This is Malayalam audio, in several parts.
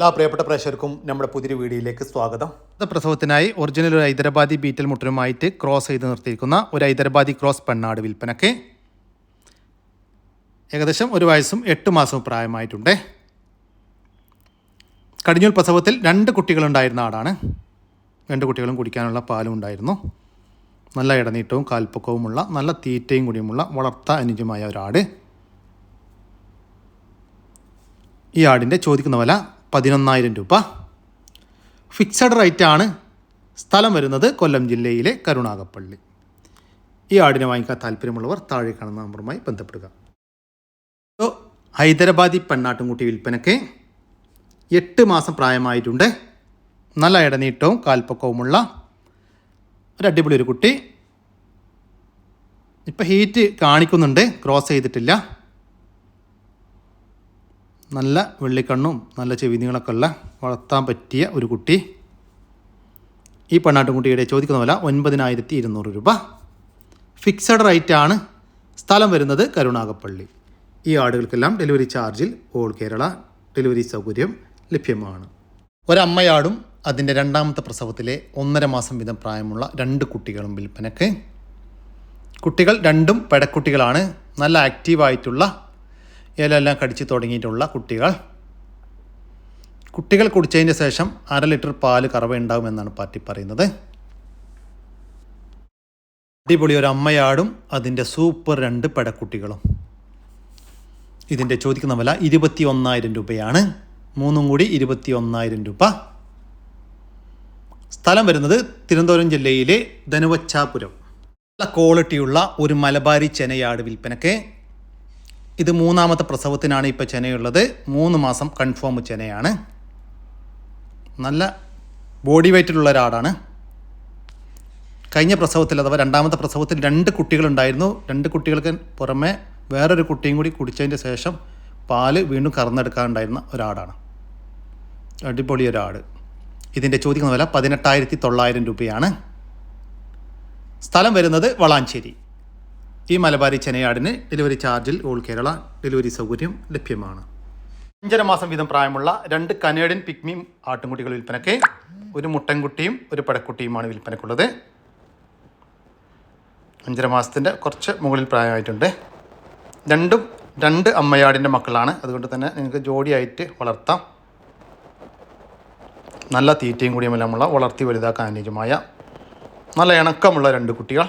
എല്ലാ പ്രിയപ്പെട്ട പ്രേക്ഷകർക്കും നമ്മുടെ പുതിയൊരു വീഡിയോയിലേക്ക് സ്വാഗതം. പ്രസവത്തിനായി ഒറിജിനൽ ഒരു ഹൈദരാബാദി ബീറ്റൽ മുട്ടനുമായിട്ട് ക്രോസ് ചെയ്ത് നിർത്തിയിരിക്കുന്ന ഒരു ഹൈദരാബാദി ക്രോസ് പെണ്ണാട് വിൽപ്പനക്ക് ഏകദേശം ഒരു വയസ്സും എട്ട് മാസവും പ്രായമായിട്ടുണ്ട്. കടിഞ്ഞൂൽ പ്രസവത്തിൽ രണ്ട് കുട്ടികളുണ്ടായിരുന്ന ആടാണ്. രണ്ട് കുട്ടികളും കുടിക്കാനുള്ള പാലും ഉണ്ടായിരുന്നു. നല്ല ഇടനീട്ടവും കാൽപ്പൊക്കവുമുള്ള നല്ല തീറ്റയും കൂടിയുമുള്ള വളർത്ത അനുജമായ ഒരാട്. ഈ ആടിന്റെ ചോദിക്കുന്ന വില പതിനൊന്നായിരം രൂപ. ഫിക്സഡ് റേറ്റ് ആണ് സ്ഥലം വരുന്നത് കൊല്ലം ജില്ലയിലെ കരുണാകപ്പള്ളി ഈ ആടിനെ വാങ്ങിക്കാൻ താല്പര്യമുള്ളവർ താഴെ കാണുന്ന നമ്പറുമായി ബന്ധപ്പെടുക. ഹൈദരാബാദി പെണ്ണാട്ടുംകുട്ടി വിൽപ്പനയ്ക്ക് എട്ട് മാസം പ്രായമായിട്ടുണ്ട്. നല്ല ഇടനീട്ടവും കാൽപ്പക്കവുമുള്ള ഒരു അടിപൊളി ഒരു കുട്ടി. ഇപ്പം ഹീറ്റ് കാണിക്കുന്നുണ്ട് ക്രോസ് ചെയ്തിട്ടില്ല. നല്ല വെള്ളിക്കണ്ണും നല്ല ചെവിനീളൊക്കെ ഉള്ള വളർത്താൻ പറ്റിയ ഒരു കുട്ടി. ഈ പെണ്ണാട്ടുംകുട്ടിയുടെ ചോദിക്കുന്ന വില ഒൻപതിനായിരത്തി ഇരുന്നൂറ് രൂപ. ഫിക്സഡ് റേറ്റ് ആണ് സ്ഥലം വരുന്നത് കരുണാകപ്പള്ളി ഈ ആടുകൾക്കെല്ലാം ഡെലിവറി ചാർജിൽ ഓൾ കേരള ഡെലിവറി സൗകര്യം ലഭ്യമാണ്. ഒരമ്മയാടും അതിന്റെ രണ്ടാമത്തെ പ്രസവത്തിലെ ഒന്നര മാസം വീതം പ്രായമുള്ള രണ്ട് കുട്ടികളും വിൽപ്പനക്ക്. കുട്ടികൾ രണ്ടും പെടക്കുട്ടികളാണ്. നല്ല ആക്റ്റീവായിട്ടുള്ള ഇലയെല്ലാം കടിച്ച് തുടങ്ങിയിട്ടുള്ള കുട്ടികൾ. കുട്ടികൾ കുടിച്ചതിന് ശേഷം അര ലിറ്റർ പാൽ കറവ ഉണ്ടാകുമെന്നാണ് പാർട്ടി പറയുന്നത്. അടിപൊളി ഒരു അമ്മയാടും അതിന്റെ സൂപ്പർ രണ്ട് പെടക്കുട്ടികളും. ഇതിന്റെ ചോദിക്കുന്ന വില ഇരുപത്തി ഒന്നായിരം രൂപയാണ്. മൂന്നും കൂടി ഇരുപത്തി ഒന്നായിരം രൂപ. സ്ഥലം വരുന്നത് തിരുവനന്തപുരം ജില്ലയിലെ ധനുവച്ചാപുരം. നല്ല ക്വാളിറ്റിയുള്ള ഒരു മലബാരി ചെനയാട് വിൽപ്പനയ്ക്ക് ഇത് മൂന്നാമത്തെ പ്രസവത്തിനാണ് ഇപ്പോൾ ചെനയുള്ളത്. മൂന്ന് മാസം കൺഫേം ചെനയാണ്. നല്ല ബോഡി വെയ്റ്റിലുള്ള ഒരാടാണ് കഴിഞ്ഞ പ്രസവത്തിൽ അഥവാ രണ്ടാമത്തെ പ്രസവത്തിൽ രണ്ട് കുട്ടികളുണ്ടായിരുന്നു. രണ്ട് കുട്ടികൾക്ക് പുറമെ വേറൊരു കുട്ടിയും കൂടി കുടിച്ചതിന്റെ ശേഷം പാൽ വീണ്ടും കറന്നെടുക്കാനുണ്ടായിരുന്ന ഒരാടാണ് അടിപൊളി ഒരാട് ഇതിന്റെ ചോദിക്കുന്ന വില പതിനെട്ടായിരത്തി തൊള്ളായിരം രൂപയാണ്. സ്ഥലം വരുന്നത് വളാഞ്ചേരി. ഈ മലബാരി ചെനയാടിന് ഡെലിവറി ചാർജിൽ ഓൾ കേരള ഡെലിവറി സൗകര്യം ലഭ്യമാണ്. അഞ്ചര മാസം വീതം പ്രായമുള്ള രണ്ട് കനേഡിയൻ പിക്മി ആട്ടുംകുട്ടികൾ വിൽപ്പനയ്ക്ക് ഒരു മുട്ടൻകുട്ടിയും ഒരു പടക്കുട്ടിയുമാണ് വിൽപ്പനക്കുള്ളത് അഞ്ചര മാസത്തിന്റെ കുറച്ച് മുകളിൽ പ്രായമായിട്ടുണ്ട്. രണ്ടും രണ്ട് അമ്മയാടിന്റെ മക്കളാണ്. അതുകൊണ്ട് തന്നെ നിങ്ങൾക്ക് ജോഡിയായിട്ട് വളർത്താം. നല്ല തീറ്റയും കൂടിയുമെല്ലാമുള്ള വളർത്തി വലുതാക്കാൻ അനുയോജ്യമായ നല്ല ഇണക്കമുള്ള രണ്ട് കുട്ടികൾ.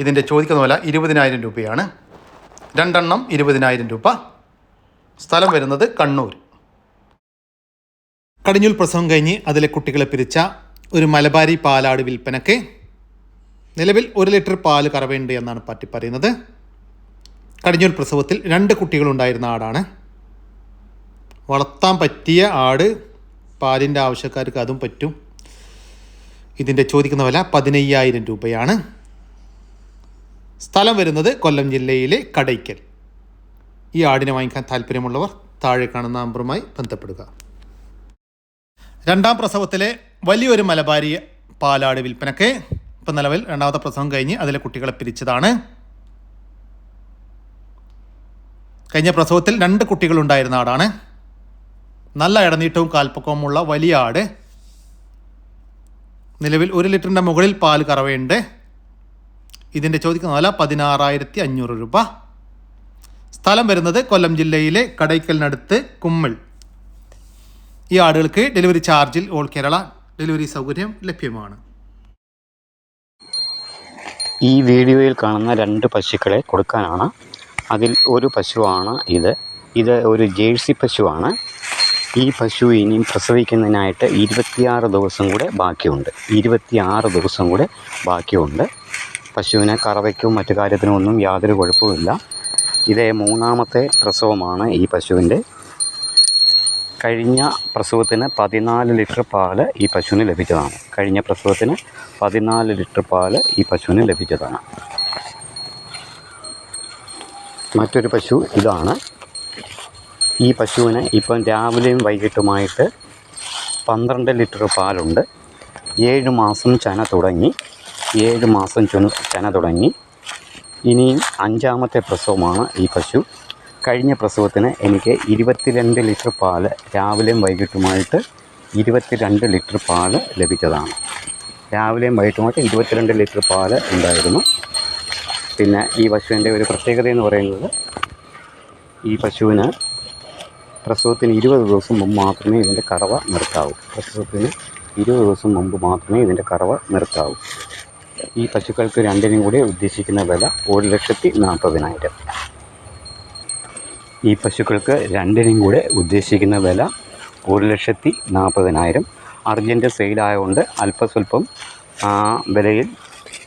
ഇതിന്റെ ചോദിക്കുന്ന വില ഇരുപതിനായിരം രൂപയാണ്. രണ്ടെണ്ണം ഇരുപതിനായിരം രൂപ. സ്ഥലം വരുന്നത് കണ്ണൂർ. കടിഞ്ഞൂൽ പ്രസവം കഴിഞ്ഞ് അതിലെ കുട്ടികളെ പിരിച്ച ഒരു മലബാരി പാലാട് വിൽപ്പനയ്ക്ക് നിലവിൽ ഒരു ലിറ്റർ പാൽ കറവേണ്ട എന്നാണ് പറ്റി പറയുന്നത്. കടിഞ്ഞൂൽ പ്രസവത്തിൽ രണ്ട് കുട്ടികളുണ്ടായിരുന്ന ആടാണ്. വളർത്താൻ പറ്റിയ ആട് പാലിന്റെ ആവശ്യക്കാർക്ക് അതും പറ്റും. ഇതിന്റെ ചോദിക്കുന്ന വില പതിനയ്യായിരം രൂപയാണ്. സ്ഥലം വരുന്നത് കൊല്ലം ജില്ലയിലെ കടയ്ക്കൽ. ഈ ആടിനെ വാങ്ങിക്കാൻ താല്പര്യമുള്ളവർ താഴെ കാണുന്ന നമ്പറുമായി ബന്ധപ്പെടുക. രണ്ടാം പ്രസവത്തിലെ വലിയൊരു മലബാരി പാലാട് വിൽപ്പനക്ക് ഇപ്പം നിലവിൽ രണ്ടാമത്തെ പ്രസവം കഴിഞ്ഞ് അതിലെ കുട്ടികളെ പിരിച്ചതാണ്. കഴിഞ്ഞ പ്രസവത്തിൽ രണ്ട് കുട്ടികളുണ്ടായിരുന്ന ആടാണ്. നല്ല ഇടനീട്ടവും കാൽപ്പക്കവുമുള്ള വലിയ ആട്. നിലവിൽ ഒരു ലിറ്ററിന്റെ മുകളിൽ പാൽ കറവയുണ്ട്. ഇതിന്റെ ചോദിക്കുന്ന വില പതിനാറായിരത്തി അഞ്ഞൂറ് രൂപ. സ്ഥലം വരുന്നത് കൊല്ലം ജില്ലയിലെ കടയ്ക്കലിനടുത്ത് കുമ്മിൾ. ഈ ആടുകൾക്ക് ഡെലിവറി ചാർജിൽ ഓൾ കേരള ഡെലിവറി സൗകര്യം ലഭ്യമാണ്. ഈ വീഡിയോയിൽ കാണുന്ന രണ്ട് പശുക്കളെ കൊടുക്കാനാണ്. അതിൽ ഒരു പശുവാണ് ഇത്. ഇത് ഒരു ജേഴ്സി പശുവാണ്. ഈ പശു ഇനിയും പ്രസവിക്കുന്നതിനായിട്ട് ഇരുപത്തിയാറ് ദിവസം കൂടെ ബാക്കിയുണ്ട്. ഇരുപത്തിയാറ് ദിവസം കൂടെ ബാക്കിയുണ്ട്. പശുവിനെ കറവയ്ക്കും മറ്റു കാര്യത്തിനും ഒന്നും യാതൊരു കുഴപ്പവുമില്ല ഇതേ മൂന്നാമത്തെ പ്രസവമാണ് ഈ പശുവിന്റെ. കഴിഞ്ഞ പ്രസവത്തിന് പതിനാല് ലിറ്റർ പാൽ ഈ പശുവിന് ലഭിച്ചതാണ്. കഴിഞ്ഞ പ്രസവത്തിന് പതിനാല് ലിറ്റർ പാൽ ഈ പശുവിന് ലഭിച്ചതാണ്. മറ്റൊരു പശു ഇതാണ്. ഈ പശുവിന് ഇപ്പം രാവിലെയും വൈകിട്ടുമായിട്ട് പന്ത്രണ്ട് ലിറ്റർ പാലുണ്ട്. ഏഴ് മാസം ചന തുടങ്ങി. ഏഴ് മാസം ചെന്ന് ചെന തുടങ്ങി. ഇനിയും അഞ്ചാമത്തെ പ്രസവമാണ് ഈ പശു. കഴിഞ്ഞ പ്രസവത്തിന് എനിക്ക് ഇരുപത്തിരണ്ട് ലിറ്റർ പാൽ രാവിലെയും വൈകിട്ടുമായിട്ട് ഇരുപത്തിരണ്ട് ലിറ്റർ പാൽ ലഭിച്ചതാണ്. രാവിലെയും വൈകിട്ടുമായിട്ട് ഇരുപത്തിരണ്ട് ലിറ്റർ പാൽ ഉണ്ടായിരുന്നു. പിന്നെ ഈ പശുവിന്റെ ഒരു പ്രത്യേകത എന്ന് പറയുന്നത് ഈ പശുവിന് പ്രസവത്തിന് ഇരുപത് ദിവസം മുമ്പ് മാത്രമേ ഇതിന്റെ കറവ നിർത്താവൂ. പ്രസവത്തിന് ഇരുപത് ദിവസം മുമ്പ് മാത്രമേ ഇതിന്റെ കറവ നിർത്താവൂ. ഈ പശുക്കൾക്ക് രണ്ടിനും കൂടി ഉദ്ദേശിക്കുന്ന വില ഒരു ലക്ഷത്തി നാൽപ്പതിനായിരം. ഈ പശുക്കൾക്ക് രണ്ടിനും കൂടെ ഉദ്ദേശിക്കുന്ന വില ഒരു ലക്ഷത്തി നാൽപ്പതിനായിരം. അർജന്റ് സെയിലായതുകൊണ്ട് അല്പസ്വല്പം വിലയിൽ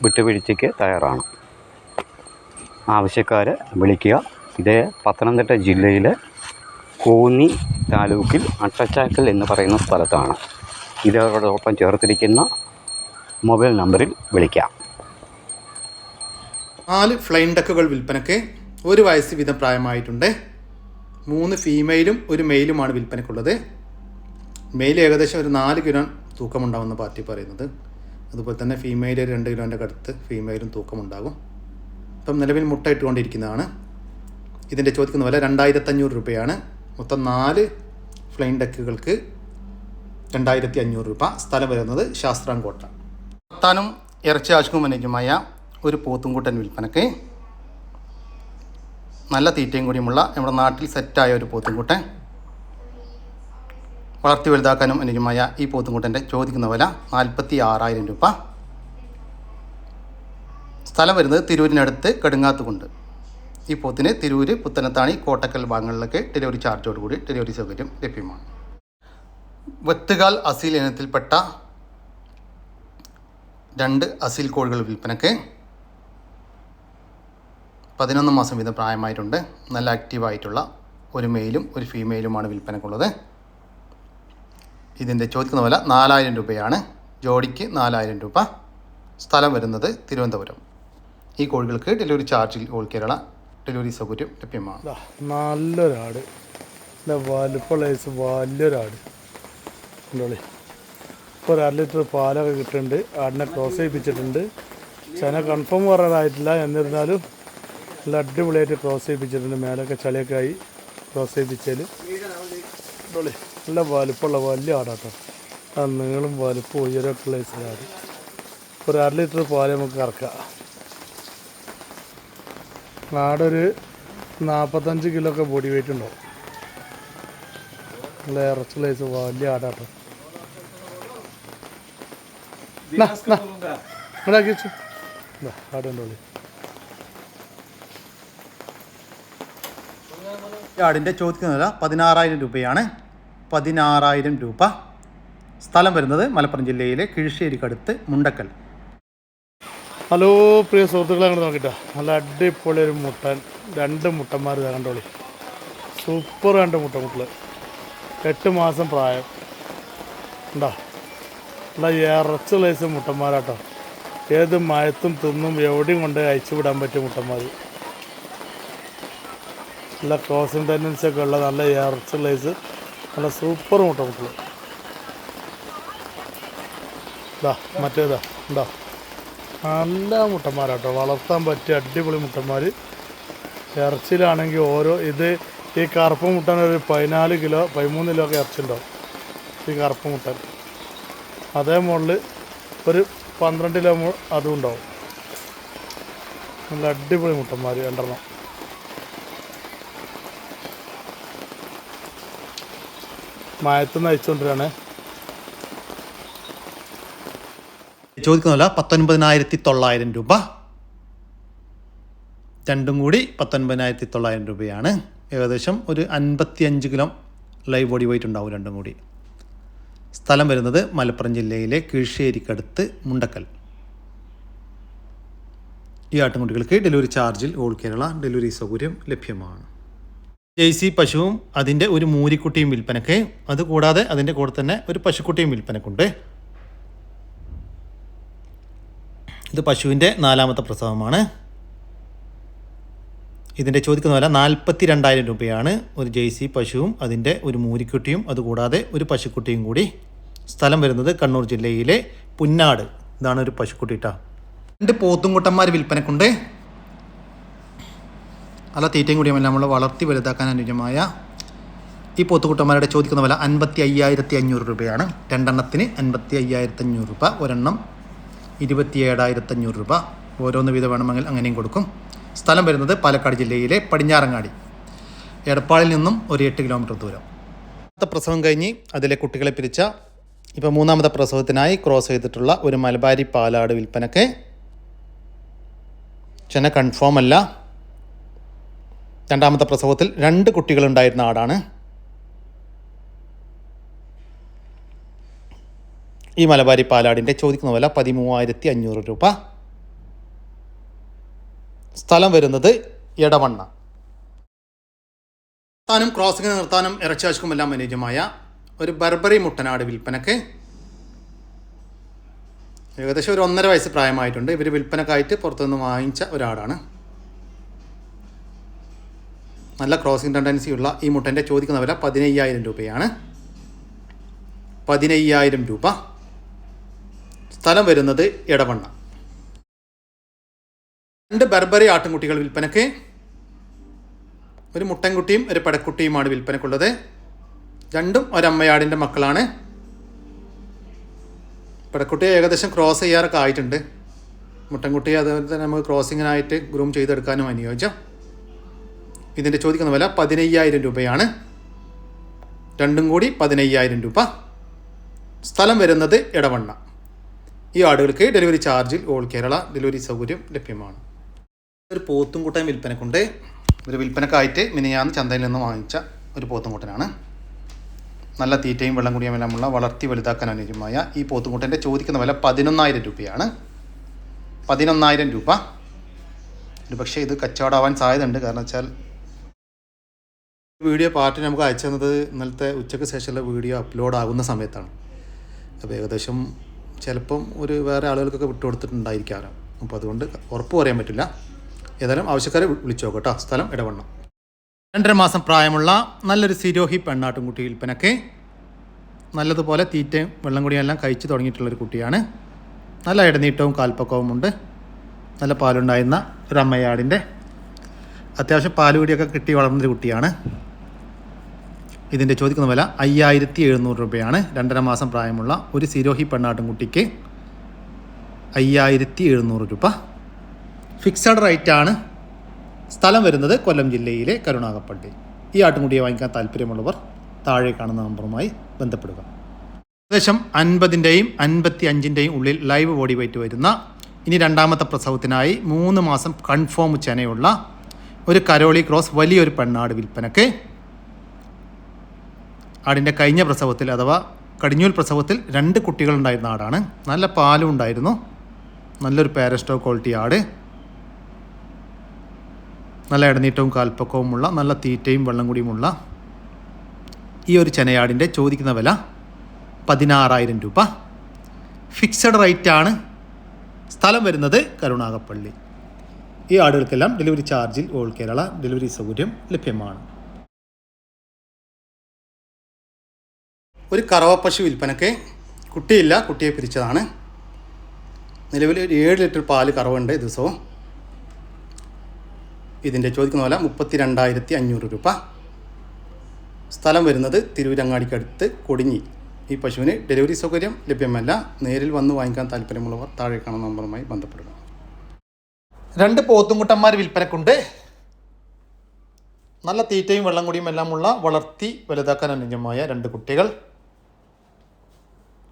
വിട്ടുവീഴ്ചയ്ക്ക് തയ്യാറാണ്. ആവശ്യക്കാർ വിളിക്കുക. ഇത് പത്തനംതിട്ട ജില്ലയിലെ കോന്നി താലൂക്കിൽ അട്ടച്ചാക്കൽ എന്ന് പറയുന്ന സ്ഥലത്താണ്. ഇതോടൊപ്പം ചേർത്തിരിക്കുന്ന മൊബൈൽ നമ്പറിൽ വിളിക്കാം. നാല് ഫ്ലൈൻ ഡക്കുകൾ വിൽപ്പനയ്ക്ക് ഒരു വയസ്സ് വീതം പ്രായമായിട്ടുണ്ട്. മൂന്ന് ഫീമെയിലും ഒരു മെയിലുമാണ് വിൽപ്പനയ്ക്കുള്ളത്. മെയിൽ ഏകദേശം ഒരു നാല് കിലോ തൂക്കമുണ്ടാകുമെന്ന് പാർട്ടി പറയുന്നത്. അതുപോലെ തന്നെ ഫീമെയിൽ രണ്ട് കിലോന്റെ അടുത്ത് ഫീമെയിലും തൂക്കമുണ്ടാകും. ഇപ്പം നിലവിൽ മുട്ട ഇട്ടുകൊണ്ടിരിക്കുന്നതാണ്. ഇതിന്റെ ചോദിക്കുന്ന വില രണ്ടായിരത്തഞ്ഞൂറ് രൂപയാണ്. മൊത്തം നാല് ഫ്ലൈൻ ഡക്കുകൾക്ക് രണ്ടായിരത്തി അഞ്ഞൂറ് രൂപ സ്ഥലം വരുന്നത് ശാസ്ത്രാംകോട്ട ഭർത്താനും ഇറച്ചി ആശുക്കുമനുജമായ ഒരു പോത്തുംകൂട്ടൻ വിൽപ്പനക്ക് നല്ല തീറ്റയും കൂടിയുമുള്ള നമ്മുടെ നാട്ടിൽ സെറ്റായ ഒരു പോത്തുംകൂട്ടൻ വളർത്തി വലുതാക്കാനും അനുജമായ ഈ പോത്തുംകൂട്ടന്റെ ചോദിക്കുന്ന വില നാൽപ്പത്തി ആറായിരം രൂപ. സ്ഥലം വരുന്നത് തിരൂരിനടുത്ത് കടുങ്ങാത്തുകൊണ്ട്. ഈ പോത്തിന് തിരൂര് പുത്തനത്താണി കോട്ടക്കൽ ഭാഗങ്ങളിലൊക്കെ ഡെലിവറി ചാർജോടുകൂടി ഡെലിവറി സൗകര്യം ലഭ്യമാണ്. വെത്തുകാൽ അസീൽ ഇനത്തിൽപ്പെട്ട രണ്ട് അസിൽ കോഴികൾ വിൽപ്പനക്ക് പതിനൊന്ന് മാസം വീതം പ്രായമായിട്ടുണ്ട്. നല്ല ആക്റ്റീവായിട്ടുള്ള ഒരു മെയിലും ഒരു ഫീമെയിലുമാണ് വിൽപ്പനക്കുള്ളത്. ഇതിന്റെ ചോദിക്കുന്ന വില നാലായിരം രൂപയാണ്. ജോഡിക്ക് നാലായിരം രൂപ. സ്ഥലം വരുന്നത് തിരുവനന്തപുരം. ഈ കോഴികൾക്ക് ഡെലിവറി ചാർജിൽ ഓൾ കേരള ഡെലിവറി സൗകര്യം ലഭ്യമാണ്. നല്ലൊരാട്. നല്ല വലുപ്പമുള്ള ഐസ് വലിയൊരാട്. ഉണ്ടോളി ഇപ്പോൾ ഒരു അര ലിറ്റർ പാലൊക്കെ കിട്ടുന്നുണ്ട് ആടിനെ ക്രോസ് ചെയ്യിപ്പിച്ചിട്ടുണ്ട്. ചന കൺഫേം പറയാനായിട്ടില്ല എന്നിരുന്നാലും നല്ല അടിപൊളിയായിട്ട് ക്രോസ് ചെയ്യിപ്പിച്ചിട്ടുണ്ട്. മേലൊക്കെ ചളിയൊക്കെ ആയി ക്രോസ് ചെയ്യിപ്പിച്ചാൽ നല്ല വലുപ്പമുള്ള വലിയ ആടാട്ടോ. ആ നീളും വലുപ്പം ഉയരമൊക്കെ ഉള്ള ഐസിലാട് ഒരു അര ലിറ്റർ പാൽ നമുക്ക് കറക്കാം. ആടൊരു നാൽപ്പത്തഞ്ച് കിലോ ഒക്കെ ബോഡി വെയിറ്റ് ഉണ്ടാവും. നല്ല ഇറച്ചുള്ള ഐസ് വലിയ ആടാട്ടോ. ഇങ്ങോട്ടാക്കി വെച്ചു. വില പതിനാറായിരം രൂപയാണ്. പതിനാറായിരം രൂപ. സ്ഥലം വരുന്നത് മലപ്പുറം ജില്ലയിലെ കിഴിശ്ശേരിക്കടുത്ത് മുണ്ടക്കൽ. ഹലോ പ്രിയ സുഹൃത്തുക്കളെ അങ്ങനെ നോക്കിട്ടോ. നല്ല അടിപൊളി ഒരു മുട്ടൻ. രണ്ട് മുട്ടന്മാർ കണ്ടോളി സൂപ്പർ രണ്ട് മുട്ട മുട്ടൽ എട്ട് മാസം പ്രായം. ഉണ്ടോ? നല്ല ഇറച്ചി ഐസ് മുട്ടന്മാരാട്ടോ. ഏത് മയത്തും തിന്നും എവിടെയും കൊണ്ട് അയച്ചു വിടാൻ പറ്റിയ മുട്ടന്മാർ നല്ല ക്രോസിങ് ഒക്കെ ഉള്ള നല്ല ഇറച്ചി ലേസ് നല്ല സൂപ്പർ മുട്ട മുട്ടമുട്ടൽ ഇതാ മറ്റേതാ ഉണ്ടോ നല്ല മുട്ടന്മാരാട്ടോ. വളർത്താൻ പറ്റിയ അടിപൊളി മുട്ടന്മാർ ഇറച്ചിയിലാണെങ്കിൽ ഓരോ ഇത് ഈ കറുപ്പ് മുട്ടൻ ഒരു പതിനാല് കിലോ പതിമൂന്ന് കിലോ ഒക്കെ ഇറച്ചിണ്ടാവും ഈ കറുപ്പ് മുട്ടൻ അതേ മുകളിൽ ഒരു പന്ത്രണ്ട് കിലോ അതും ഉണ്ടാവും. നല്ല അടിപൊളി മുട്ടന്മാർ രണ്ടെണ്ണം. മയത്തുനിന്ന് അയച്ചുകൊണ്ടിരാണേ ചോദിക്കുന്നില്ല പത്തൊൻപതിനായിരത്തി തൊള്ളായിരം രൂപ. രണ്ടും കൂടി പത്തൊൻപതിനായിരത്തി തൊള്ളായിരം രൂപയാണ്. ഏകദേശം ഒരു അൻപത്തി അഞ്ച് കിലോ ലൈവ് ബോഡി വെയിറ്റ് ഉണ്ടാവും രണ്ടും കൂടി. സ്ഥലം വരുന്നത് മലപ്പുറം ജില്ലയിലെ കീഴ്ശ്ശേരിക്കടുത്ത് മുണ്ടക്കൽ. ഈ ആട്ടുംകുട്ടികൾക്ക് ഡെലിവറി ചാർജിൽ ഓൾ കേരള ഡെലിവറി സൗകര്യം ലഭ്യമാണ്. ജെയ്സി പശുവും അതിന്റെ ഒരു മൂരിക്കുട്ടിയും വിൽപ്പനയ്ക്ക് അതുകൂടാതെ അതിന്റെ കൂടെ തന്നെ ഒരു പശുക്കുട്ടിയും വിൽപ്പനക്കുണ്ട് ഇത് പശുവിന്റെ നാലാമത്തെ പ്രസവമാണ്. ഇതിന്റെ ചോദിക്കുന്ന വില നാൽപ്പത്തി രണ്ടായിരം രൂപയാണ്. ഒരു ജെയ്സി പശുവും അതിന്റെ ഒരു മൂരിക്കുട്ടിയും അതുകൂടാതെ ഒരു പശുക്കുട്ടിയും കൂടി. സ്ഥലം വരുന്നത് കണ്ണൂർ ജില്ലയിലെ പുന്നാട്. ഇതാണ് ഒരു പശുക്കുട്ടി കേട്ടോ രണ്ട് പോത്തുംകുട്ടന്മാർ വിൽപ്പനക്കുണ്ട്. അല്ല തീറ്റയും കൂടിയുമല്ല നമ്മൾ വളർത്തി വലുതാക്കാൻ അനുയോജ്യമായ ഈ പോത്തുകുട്ടന്മാരുടെ ചോദിക്കുന്ന വില അൻപത്തി അയ്യായിരത്തി അഞ്ഞൂറ് രൂപയാണ്. രണ്ടെണ്ണത്തിന് അൻപത്തി അയ്യായിരത്തി അഞ്ഞൂറ് രൂപ ഒരെണ്ണം ഇരുപത്തി ഏഴായിരത്തി അഞ്ഞൂറ് രൂപ. ഓരോന്ന് വീതം വേണമെങ്കിൽ അങ്ങനെയും കൊടുക്കും. സ്ഥലം വരുന്നത് പാലക്കാട് ജില്ലയിലെ പടിഞ്ഞാറങ്ങാടി എടപ്പാളിൽ നിന്നും ഒരു എട്ട് കിലോമീറ്റർ ദൂരം. പ്രസവം കഴിഞ്ഞ് അതിലെ കുട്ടികളെ പിരിച്ച ഇപ്പോൾ മൂന്നാമത്തെ പ്രസവത്തിനായി ക്രോസ് ചെയ്തിട്ടുള്ള ഒരു മലബാരി പാലാട് വിൽപ്പനക്ക് ചെന കൺഫേം അല്ല. രണ്ടാമത്തെ പ്രസവത്തിൽ രണ്ട് കുട്ടികളുണ്ടായിരുന്ന ആടാണ്. ഈ മലബാരി പാലാടിന്റെ ചോദിക്കുന്ന വില പതിമൂവായിരത്തി അഞ്ഞൂറ് രൂപ. സ്ഥലം വരുന്നത് ഇടവണ്ണ നിർത്താനും ക്രോസിംഗ് നിർത്താനും ഇറച്ചാശുക്കുമെല്ലാം അനുയോജ്യമായ ഒരു ബർബറി മുട്ടനാട് വിൽപ്പനക്ക്. ഏകദേശം ഒരു ഒന്നര വയസ്സ് പ്രായമായിട്ടുണ്ട്. ഇവർ വിൽപ്പനക്കായിട്ട് പുറത്തുനിന്ന് വാങ്ങിച്ച ഒരാടാണ് നല്ല ക്രോസിംഗ് ടെൻഡൻസി ഉള്ള ഈ മുട്ടന്റെ ചോദിക്കുന്ന വില പതിനയ്യായിരം രൂപയാണ്. പതിനയ്യായിരം രൂപ. സ്ഥലം വരുന്നത് ഇടവണ്ണ രണ്ട് ബർബറി ആട്ടിൻകുട്ടികൾ വിൽപ്പനക്ക്. ഒരു മുട്ടൻകുട്ടിയും ഒരു പടക്കുട്ടിയുമാണ് വിൽപ്പനക്കുള്ളത്. രണ്ടും ഒരമ്മയാടിന്റെ മക്കളാണ്. പെടക്കുട്ടിയെ ഏകദേശം ക്രോസ് ചെയ്യാറൊക്കെ ആയിട്ടുണ്ട്. മുട്ടൻകുട്ടിയെ അതുപോലെ തന്നെ നമുക്ക് ക്രോസിങ്ങിനായിട്ട് ഗ്രൂം ചെയ്തെടുക്കാനും അനുയോജ്യം. ഇതിന്റെ ചോദിക്കുന്ന വില പതിനയ്യായിരം രൂപയാണ്. രണ്ടും കൂടി പതിനയ്യായിരം രൂപ. സ്ഥലം വരുന്നത് ഇടവണ്ണ ഈ ആടുകൾക്ക് ഡെലിവറി ചാർജിൽ ഓൾ കേരള ഡെലിവറി സൗകര്യം ലഭ്യമാണ്. ഒരു പോത്തുംകൂട്ടൻ വിൽപ്പനക്കുണ്ട്. ഒരു വിൽപ്പനക്കായിട്ട് മിനിയാന്ന് ചന്തയിൽ നിന്ന് വാങ്ങിച്ച ഒരു പോത്തുംകൂട്ടനാണ്. നല്ല തീറ്റയും വെള്ളം കുടിയും എല്ലാമുള്ള വളർത്തി വലുതാക്കാൻ അനുയോജ്യമായ ഈ പോത്തുമുട്ടന്റെ ചോദിക്കുന്ന വില പതിനൊന്നായിരം രൂപയാണ്. പതിനൊന്നായിരം രൂപ. ഒരു പക്ഷേ ഇത് കച്ചവടമാവാൻ സാധ്യതയുണ്ട്. കാരണം വെച്ചാൽ വീഡിയോ പാർട്ടി നമുക്ക് അയച്ചു തന്നത് ഇന്നലത്തെ ഉച്ചയ്ക്ക് ശേഷമുള്ള വീഡിയോ അപ്ലോഡ് ആകുന്ന സമയത്താണ്. അപ്പോൾ ഏകദേശം ചിലപ്പം ഒരു വേറെ ആളുകൾക്കൊക്കെ വിട്ടു കൊടുത്തിട്ടുണ്ടായിരിക്കാമല്ലോ. അപ്പോൾ അതുകൊണ്ട് ഉറപ്പ് പറയാൻ പറ്റില്ല. ഏതായാലും ആവശ്യക്കാരെ വിളിച്ചു നോക്കാം കേട്ടോ. സ്ഥലം ഇടവണ്ണം രണ്ടര മാസം പ്രായമുള്ള നല്ലൊരു സിരോഹി പെണ്ണാട്ടുംകുട്ടി വിൽപ്പനക്ക് നല്ലതുപോലെ തീറ്റയും വെള്ളം കുടിയും എല്ലാം കഴിച്ചു തുടങ്ങിയിട്ടുള്ളൊരു കുട്ടിയാണ്. നല്ല ഇടനീട്ടവും കാൽപ്പക്കവും ഉണ്ട്. നല്ല പാലുണ്ടായിരുന്ന ഒരു അമ്മയാടിന്റെ. അത്യാവശ്യം പാലുകൂടിയൊക്കെ കിട്ടി വളർന്നൊരു കുട്ടിയാണ്. ഇതിന്റെ ചോദിക്കുന്ന വില അയ്യായിരത്തി എഴുന്നൂറ് രൂപയാണ്. രണ്ടര മാസം പ്രായമുള്ള ഒരു സിരോഹി പെണ്ണാട്ടുംകുട്ടിക്ക് അയ്യായിരത്തി എഴുന്നൂറ് രൂപ. ഫിക്സഡ് റേറ്റ് ആണ് സ്ഥലം വരുന്നത് കൊല്ലം ജില്ലയിലെ കരുണാകപ്പള്ളി. ഈ ആട്ടുംകുടിയെ വാങ്ങിക്കാൻ താല്പര്യമുള്ളവർ താഴെ കാണുന്ന നമ്പറുമായി ബന്ധപ്പെടുക. ഏകദേശം അൻപതിന്റെയും അൻപത്തി അഞ്ചിന്റെയും ഉള്ളിൽ ലൈവ് ബോഡി വെയിറ്റ് വരുന്ന ഇനി രണ്ടാമത്തെ പ്രസവത്തിനായി മൂന്ന് മാസം കൺഫേം ചെനയുള്ള ഒരു കരോളി ക്രോസ് വലിയൊരു പെണ്ണാട് വിൽപ്പനക്ക് ആടിന്റെ കഴിഞ്ഞ പ്രസവത്തിൽ അഥവാ കടിഞ്ഞൂൽ പ്രസവത്തിൽ രണ്ട് കുട്ടികളുണ്ടായിരുന്ന ആടാണ്. നല്ല പാലും ഉണ്ടായിരുന്നു. നല്ലൊരു പാരസ്റ്റോ ക്വാളിറ്റി ആട്. നല്ല ഇടനീട്ടവും കാൽപ്പക്കവുമുള്ള നല്ല തീറ്റയും വെള്ളം കൂടിയുമുള്ള ഈ ഒരു ചെനയാടിന്റെ ചോദിക്കുന്ന വില പതിനാറായിരം രൂപ. ഫിക്സഡ് റേറ്റ് ആണ്. സ്ഥലം വരുന്നത് കരുണാകപ്പള്ളി. ഈ ആടുകൾക്കെല്ലാം ഡെലിവറി ചാർജിൽ ഓൾ കേരള ഡെലിവറി സൗകര്യം ലഭ്യമാണ്. ഒരു കറവ പശു വിൽപ്പനക്ക് കുട്ടിയില്ല കുട്ടിയെ പിരിച്ചതാണ്. നിലവിൽ ഒരു ഏഴ് ലിറ്റർ പാൽ കറവുണ്ട് ദിവസവും. ഇതിന്റെ ചോദിക്കുന്ന വില മുപ്പത്തി രണ്ടായിരത്തി അഞ്ഞൂറ് രൂപ. സ്ഥലം വരുന്നത് തിരൂരങ്ങാടിക്കടുത്ത് കൊടിഞ്ഞി. ഈ പശുവിന് ഡെലിവറി സൗകര്യം ലഭ്യമല്ല. നേരിൽ വന്ന് വാങ്ങിക്കാൻ താല്പര്യമുള്ളവർ താഴെ കാണുന്ന നമ്പറുമായി ബന്ധപ്പെടുക. രണ്ട് പോത്തുംകുട്ടന്മാർ വിൽപ്പനക്കുണ്ട്. നല്ല തീറ്റയും വെള്ളം കുടിയും എല്ലാമുള്ള വളർത്തി വലുതാക്കാൻ അനുയോജ്യമായ രണ്ട് കുട്ടികൾ.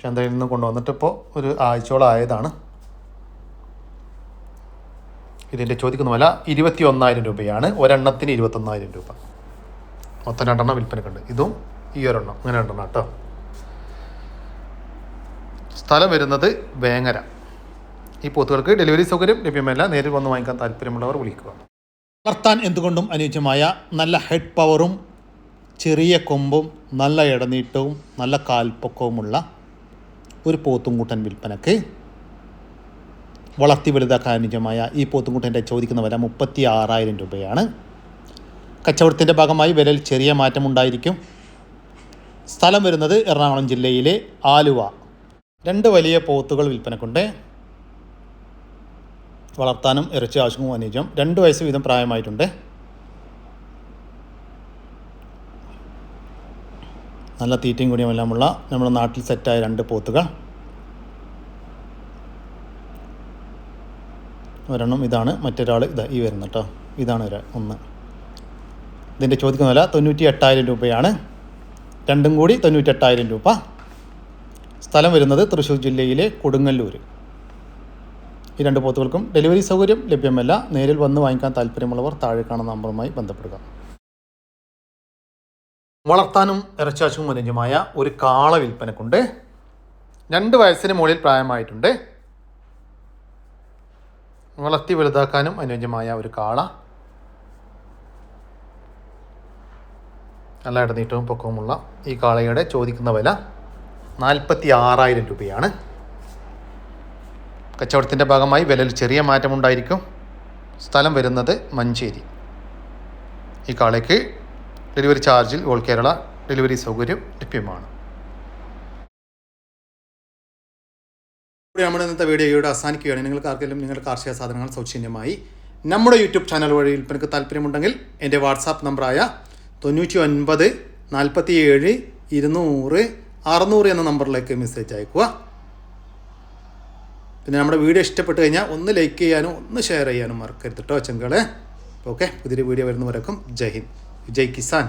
ചന്തയിൽ നിന്ന് കൊണ്ടുവന്നിട്ടിപ്പോൾ ഒരു ആഴ്ചയോളം ആയതാണ്. ഇതിന്റെ ചോദിക്കുന്ന ഇരുപത്തി ഒന്നായിരം രൂപയാണ്. ഒരെണ്ണത്തിന് ഇരുപത്തൊന്നായിരം രൂപ. മൊത്തം രണ്ടെണ്ണം വിൽപ്പനക്കുണ്ട്. ഇതും ഈ ഒരെണ്ണം. അങ്ങനെ രണ്ടെണ്ണം കേട്ടോ. സ്ഥലം വരുന്നത് വേങ്ങര. ഈ പോത്തുകൾക്ക് ഡെലിവറി സൗകര്യം ലഭ്യമല്ല. നേരിൽ വന്ന് വാങ്ങിക്കാൻ താല്പര്യമുള്ളവർ വിളിക്കുക. വളർത്താൻ എന്തുകൊണ്ടും അനുയോജ്യമായ നല്ല ഹെഡ് പവറും ചെറിയ കൊമ്പും നല്ല ഇടനീട്ടവും നല്ല കാൽപ്പൊക്കവുമുള്ള ഒരു പോത്തുംകൂട്ടൻ വിൽപ്പനക്ക് വളർത്തി വലുതാക്കാൻ അനുജമായ ഈ പോത്തുംകുട്ടന്റെ ചോദിക്കുന്ന വില മുപ്പത്തി ആറായിരം രൂപയാണ്. കച്ചവടത്തിന്റെ ഭാഗമായി വിലയിൽ ചെറിയ മാറ്റമുണ്ടായിരിക്കും. സ്ഥലം വരുന്നത് എറണാകുളം ജില്ലയിലെ ആലുവ. രണ്ട് വലിയ പോത്തുകൾ വിൽപ്പനക്കുണ്ട്. വളർത്താനും ഇറച്ചി ആവശ്യവും അനുയോജ്യം രണ്ട് വയസ്സ് വീതം പ്രായമായിട്ടുണ്ട്. നല്ല തീറ്റയും കുടിയുമെല്ലാമുള്ള നമ്മുടെ നാട്ടിൽ സെറ്റായ രണ്ട് പോത്തുകൾ. ഒരെണ്ണം ഇതാണ് മറ്റൊരാൾ ഇതാ ഈ വരുന്ന കേട്ടോ ഇതാണ് ഒരു ഒന്ന്. ഇതിന്റെ ചോദിക്കുന്ന വില തൊണ്ണൂറ്റി എട്ടായിരം രൂപയാണ്. രണ്ടും കൂടി തൊണ്ണൂറ്റി എട്ടായിരം രൂപ. സ്ഥലം വരുന്നത് തൃശ്ശൂർ ജില്ലയിലെ കൊടുങ്ങല്ലൂർ. ഈ രണ്ട് പോത്തുകൾക്കും ഡെലിവറി സൗകര്യം ലഭ്യമല്ല. നേരിൽ വന്ന് വാങ്ങിക്കാൻ താല്പര്യമുള്ളവർ താഴെ കാണുന്ന നമ്പറുമായി ബന്ധപ്പെടുക. വളർത്താനും ഇറച്ചാശും അനുജമായ ഒരു കാള വിൽപ്പനക്കുണ്ട്. രണ്ട് വയസ്സിന് മുകളിൽ പ്രായമായിട്ടുണ്ട്. വളർത്തി വലുതാക്കാനും അനുയോജ്യമായ ഒരു കാള. നല്ല ഇടനീട്ടവും പൊക്കവുമുള്ള ഈ കാളയുടെ ചോദിക്കുന്ന വില നാൽപ്പത്തി ആറായിരം രൂപയാണ്. കച്ചവടത്തിന്റെ ഭാഗമായി വിലയിൽ ചെറിയ മാറ്റമുണ്ടായിരിക്കും സ്ഥലം വരുന്നത് മഞ്ചേരി. ഈ കാളയ്ക്ക് ഡെലിവറി ചാർജിൽ ഓൾ കേരള ഡെലിവറി സൗകര്യം ലഭ്യമാണ്. ഇവിടെ നമ്മുടെ ഇന്നത്തെ വീഡിയോ ഇവിടെ അവസാനിക്കുകയാണ്. നിങ്ങൾക്ക് ആർക്കെങ്കിലും നിങ്ങളുടെ കാർഷിക സാധനങ്ങൾ സൗജന്യമായി നമ്മുടെ യൂട്യൂബ് ചാനൽ വഴി വിൽപ്പനക്ക് താല്പര്യമുണ്ടെങ്കിൽ എന്റെ വാട്സാപ്പ് നമ്പറായ തൊണ്ണൂറ്റി ഒൻപത് നാൽപ്പത്തി ഏഴ് ഇരുന്നൂറ് അറുന്നൂറ് എന്ന നമ്പറിലേക്ക് മെസ്സേജ് അയക്കുക. പിന്നെ നമ്മുടെ വീഡിയോ ഇഷ്ടപ്പെട്ട് കഴിഞ്ഞാൽ ഒന്ന് ലൈക്ക് ചെയ്യാനും ഒന്ന് ഷെയർ ചെയ്യാനും മറക്കരുത് കേട്ടോ ചെങ്കളെ. ഓക്കെ പുതിയൊരു വീഡിയോ വരുന്നവരേക്കും ജയ് ഹിന്ദ്. ജയ് കിസാൻ.